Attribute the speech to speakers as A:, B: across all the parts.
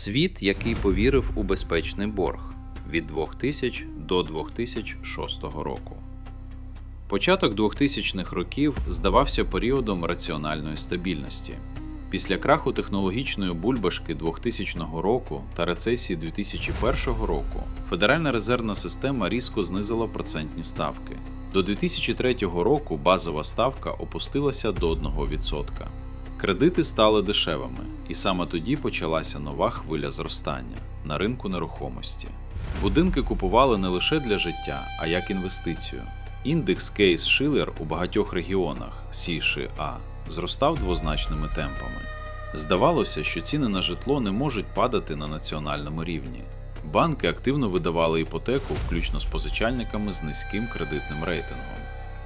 A: Світ, який повірив у безпечний борг від 2000 до 2006 року. Початок 2000-х років здавався періодом раціональної стабільності. Після краху технологічної бульбашки 2000 року та рецесії 2001 року Федеральна резервна система різко знизила процентні ставки. До 2003 року базова ставка опустилася до 1%. Кредити стали дешевими, і саме тоді почалася нова хвиля зростання на ринку нерухомості. Будинки купували не лише для життя, а як інвестицію. Індекс Кейс Шилер у багатьох регіонах США зростав двозначними темпами. Здавалося, що ціни на житло не можуть падати на національному рівні. Банки активно видавали іпотеку, включно з позичальниками з низьким кредитним рейтингом.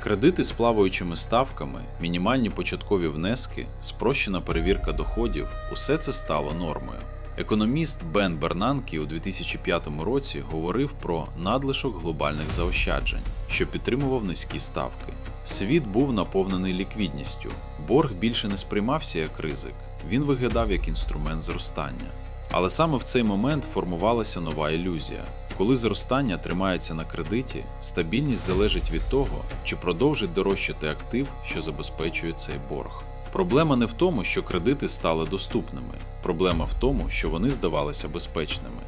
A: Кредити з плаваючими ставками, мінімальні початкові внески, спрощена перевірка доходів усе це стало нормою. Економіст Бен Бернанкі у 2005 році говорив про надлишок глобальних заощаджень, що підтримував низькі ставки. Світ був наповнений ліквідністю, борг більше не сприймався як ризик, він виглядав як інструмент зростання. Але саме в цей момент формувалася нова ілюзія. Коли зростання тримається на кредиті, стабільність залежить від того, чи продовжить дорожчати актив, що забезпечує цей борг. Проблема не в тому, що кредити стали доступними. Проблема в тому, що вони здавалися безпечними.